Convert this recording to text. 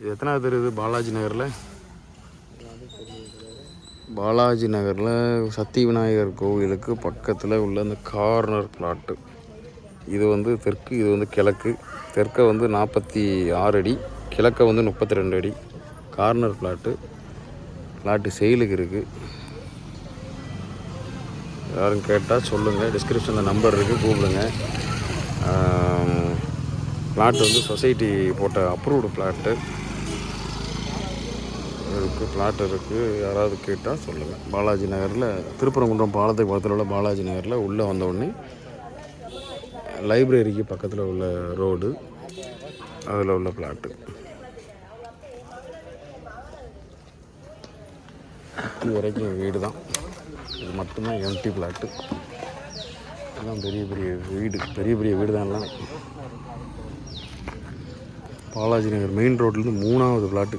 இது எத்தனாவது தெரு இது? பாலாஜி நகரில்? பாலாஜி நகரில் சக்தி விநாயகர் கோவிலுக்கு பக்கத்தில் உள்ள அந்த கார்னர் பிளாட்டு இது வந்து தெற்கு இது வந்து கிழக்கு. தெற்கை வந்து நாற்பத்தி ஆறு அடி கிழக்கை வந்து முப்பத்தி ரெண்டு அடி. கார்னர் பிளாட்டு பிளாட்டு செயலுக்கு இருக்குது யாரும் கேட்டால் சொல்லுங்கள் டிஸ்கிரிப்ஷனில் நம்பர் இருக்குது கூப்பிடுங்க. பிளாட் வந்து சொசைட்டி போட்ட அப்ரூவ்டு பிளாட்டு இருக்குது பிளாட் இருக்குது யாராவது கேட்டால் சொல்லுங்கள் பாலாஜி நகரில் திருப்பரங்குன்றம் பாலத்துக்கு பக்கத்தில் உள்ள பாலாஜி நகரில் உள்ளே வந்த லைப்ரரிக்கு பக்கத்தில் உள்ள ரோடு அதில் உள்ள பிளாட்டு இது வரைக்கும் வீடு தான் இது மட்டும்தான் எம்டி பிளாட்டு எல்லாம் பெரிய பெரிய வீடு. பெரிய பெரிய வீடு தான் எல்லாம். பாலாஜி நகர் மெயின் ரோட்லேருந்து மூணாவது பிளாட்டு